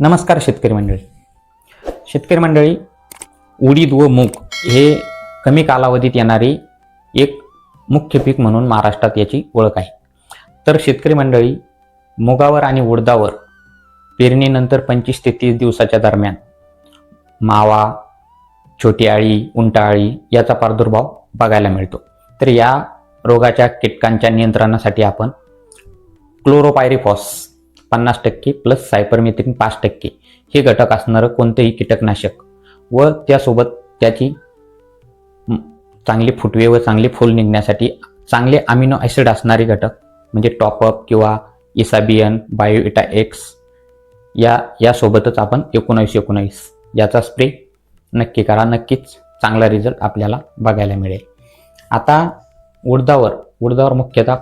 नमस्कार शेतकरी मंडळी. शेतकरी मंडळी उडीद व मूग हे कमी कालावधीत येणारी एक मुख्य पीक म्हणून महाराष्ट्रात याची ओळख आहे. तर शेतकरी मंडळी मुगावर आणि उडदावर पेरणीनंतर पंचवीस ते तीस दिवसाच्या दरम्यान मावा छोटी आळी उंटाआळी याचा प्रादुर्भाव बघायला मिळतो. तर या रोगाच्या कीटकांच्या नियंत्रणासाठी आपण क्लोरोपायरिफॉस पन्नास टक्के प्लस सायपरमेथ्रिन पाच टक्के. हे घटक असणारं कोणतंही कीटकनाशक व त्यासोबत त्याची चांगले फुटवे व चांगले फूल निघण्यासाठी चांगले अमिनो ॲसिड असणारे घटक म्हणजे टॉपअप किंवा इसाबियन बायोइटा एक्स या यासोबतच आपण एकोणावीस एकोणावीस याचा स्प्रे नक्की करा. नक्कीच चांगला रिझल्ट आपल्याला बघायला मिळेल. आता उडदावर उडदावर मुख्यतः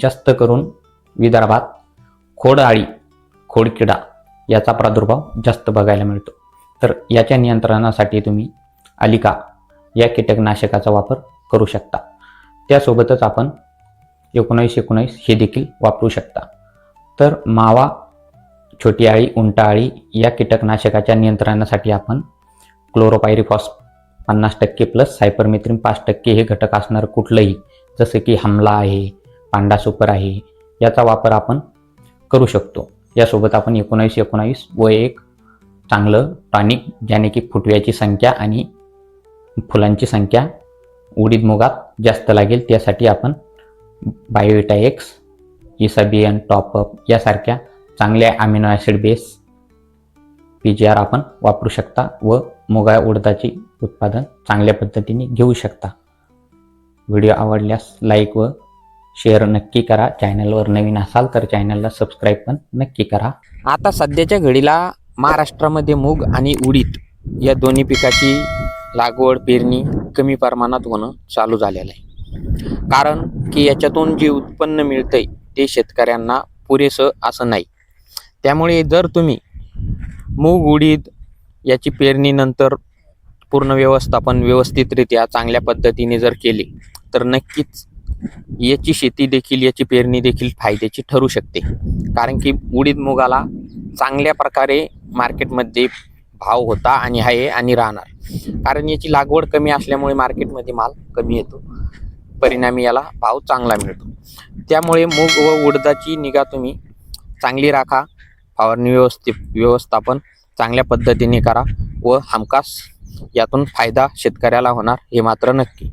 जास्त करून विदर्भात खोडआळी खोडकिडा याचा प्रादुर्भाव जास्त बघायला मिळतो. तर याच्या नियंत्रणासाठी तुम्ही अलिका या कीटकनाशकाचा वापर करू शकता. त्यासोबतच आपण एकोणावीस एकोणावीस हे देखील वापरू शकता. तर मावा छोटी आळी उंटाआळी या कीटकनाशकाच्या नियंत्रणासाठी आपण क्लोरोपायरिफॉस पन्नास टक्के प्लस सायपरमेथ्रिन पाच टक्के हे घटक असणारं कुठलंही जसे की हमला आहे पांडा सुपर आहे याचा वापर आपण करू शकतो. यासोबत आपण एकोणावीस एकोणावीस व एक चांगलं टॉनिक ज्याने की फुटव्याची संख्या आणि फुलांची संख्या उडीद मुगात जास्त लागेल त्यासाठी आपण बायोविटा एक्स इसाबियन टॉपअप यासारख्या चांगल्या amino acid base P G R आपण वापरू शकता व मुगा उडदाची उत्पादन चांगल्या पद्धतीने घेऊ शकता. व्हिडिओ आवडल्यास लाईक व शेअर नक्की करा. चॅनलवर नवीन असाल तर चॅनलला सबस्क्राईब पण नक्की करा. आता सध्याच्या घडीला महाराष्ट्रामध्ये मूग आणि उडीद या दोन्ही पिकाची लागवड पेरणी कमी प्रमाणात होणं चालू झालेलं आहे. कारण की याच्यातून जे उत्पन्न मिळतंय ते शेतकऱ्यांना पुरेसं असं नाही. त्यामुळे जर तुम्ही मूग उडीद याची पेरणीनंतर पूर्ण व्यवस्थापन व्यवस्थितरित्या चांगल्या पद्धतीने जर केले तर नक्कीच याची शेती देखील याची पेरणी देखील फायद्याची ठरू शकते. कारण की उडीद मुगाला चांगल्या प्रकारे मार्केटमध्ये भाव होता आणि आहे आणि राहणार. कारण याची लागवड कमी असल्यामुळे मार्केटमध्ये माल कमी येतो. परिणामी याला भाव चांगला मिळतो. त्यामुळे मूग व उडदाची निगा तुम्ही चांगली राखा. फवारणी व्यवस्थित व्यवस्थापन चांगल्या पद्धतीने करा व हमखास यातून फायदा शेतकऱ्याला होणार हे मात्र नक्की.